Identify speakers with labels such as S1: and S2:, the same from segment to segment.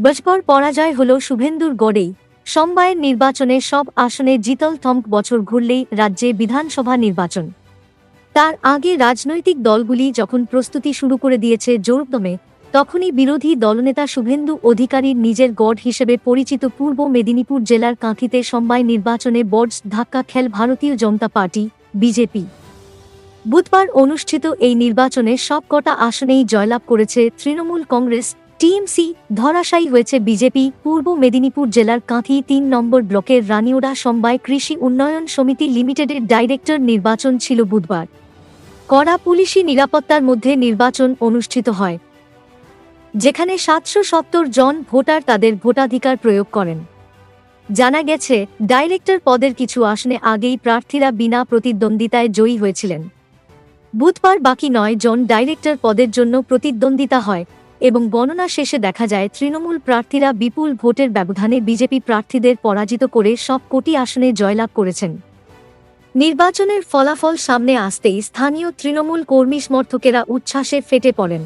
S1: বজপর পরাজয় হল শুভেন্দুর গড়েই। সমবায়ের নির্বাচনে সব আসনে জিতল থমক বছর ঘুরলেই রাজ্যে বিধানসভা নির্বাচন। তার আগে রাজনৈতিক দলগুলি যখন প্রস্তুতি শুরু করে দিয়েছে জোরদমে, তখনই বিরোধী দলনেতা শুভেন্দু অধিকারীর নিজের গড় হিসেবে পরিচিত পূর্ব মেদিনীপুর জেলার কাঁথিতে সমবায় নির্বাচনে বর্জ ধাক্কা খেল ভারতীয় জনতা পার্টি, বিজেপি। বুধবার অনুষ্ঠিত এই নির্বাচনে সবকটা আসনেই জয়লাভ করেছে তৃণমূল কংগ্রেস টিএমসি ধরাশায়ী হয়েছে বিজেপি, পূর্ব মেদিনীপুর জেলার কাঁথি তিন নম্বর ব্লকের রানিওড়া সমবায় কৃষি উন্নয়ন সমিতি লিমিটেডের ডাইরেক্টর নির্বাচন ছিল বুধবার। কড়া পুলিশি নিরাপত্তার মধ্যে নির্বাচন অনুষ্ঠিত হয়। যেখানে সাতশো সত্তর জন ভোটার তাদের ভোটাধিকার প্রয়োগ করেন। জানা গেছে, ডাইরেক্টর পদের কিছু আসনে আগেই প্রার্থীরা বিনা প্রতিদ্বন্দ্বিতায় জয়ী হয়েছিলেন। বুধবার বাকি নয় জন ডাইরেক্টর পদের জন্য প্রতিদ্বন্দ্বিতা হয়। এবং গণনা শেষে দেখা যায়, তৃণমূল প্রার্থীরা বিপুল ভোটের ব্যবধানে বিজেপি প্রার্থীদের পরাজিত করে সব কোটি আসনে জয়লাভ করেছেন। নির্বাচনের ফলাফল সামনে আসতেই স্থানীয় তৃণমূল কর্মী সমর্থকেরা উচ্ছ্বাসে ফেটে পড়েন।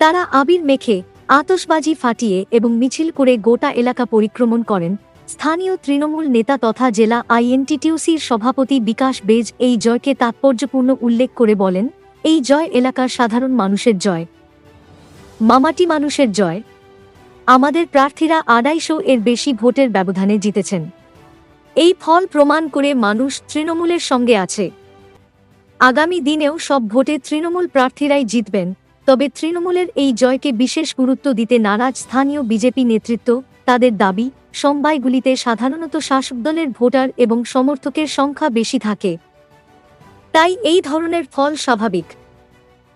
S1: তারা আবির মেখে আতশবাজি ফাটিয়ে এবং মিছিল করে গোটা এলাকা পরিক্রমণ করেন। স্থানীয় তৃণমূল নেতা তথা জেলা আইএনটিটিউসির সভাপতি বিকাশ বেজ এই জয়কে তাৎপর্যপূর্ণ উল্লেখ করে বলেন, এই জয় এলাকার সাধারণ মানুষের জয়। মামাটি মানুষের জয়। আমাদের প্রার্থীরা আড়াইশো এর বেশি ভোটের ব্যবধানে জিতেছেন। এই ফল প্রমাণ করে মানুষ তৃণমূলের সঙ্গে আছে। আগামী দিনেও সব ভোটে তৃণমূল প্রার্থীরাই জিতবেন, তবে তৃণমূলের এই জয়কে বিশেষ গুরুত্ব দিতে নারাজ স্থানীয় বিজেপি নেতৃত্ব, তাদের দাবি সমবায়গুলিতে সাধারণত শাসক দলের ভোটার এবং সমর্থকের সংখ্যা বেশি থাকে। তাই এই ধরনের ফল স্বাভাবিক।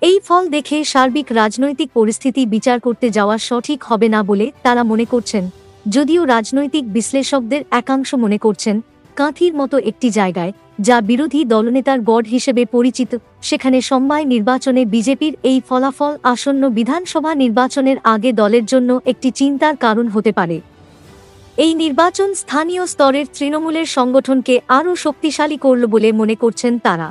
S1: এই ফল দেখে সার্বিক রাজনৈতিক পরিস্থিতি বিচার করতে যাওয়া সঠিক হবে না বলে তারা মনে করছেন। যদিও রাজনৈতিক বিশ্লেষকদের একাংশ মনে করছেন, কাঁথির মতো একটি জায়গায়, যা বিরোধী দলনেতার গড় হিসেবে পরিচিত, সেখানে সমবায় নির্বাচনে বিজেপির এই ফলাফল আসন্ন বিধানসভা নির্বাচনের আগে দলের জন্য একটি চিন্তার কারণ হতে পারে। এই নির্বাচন স্থানীয় স্তরের তৃণমূলের সংগঠনকে আরও শক্তিশালী করল বলে মনে করছেন তারা।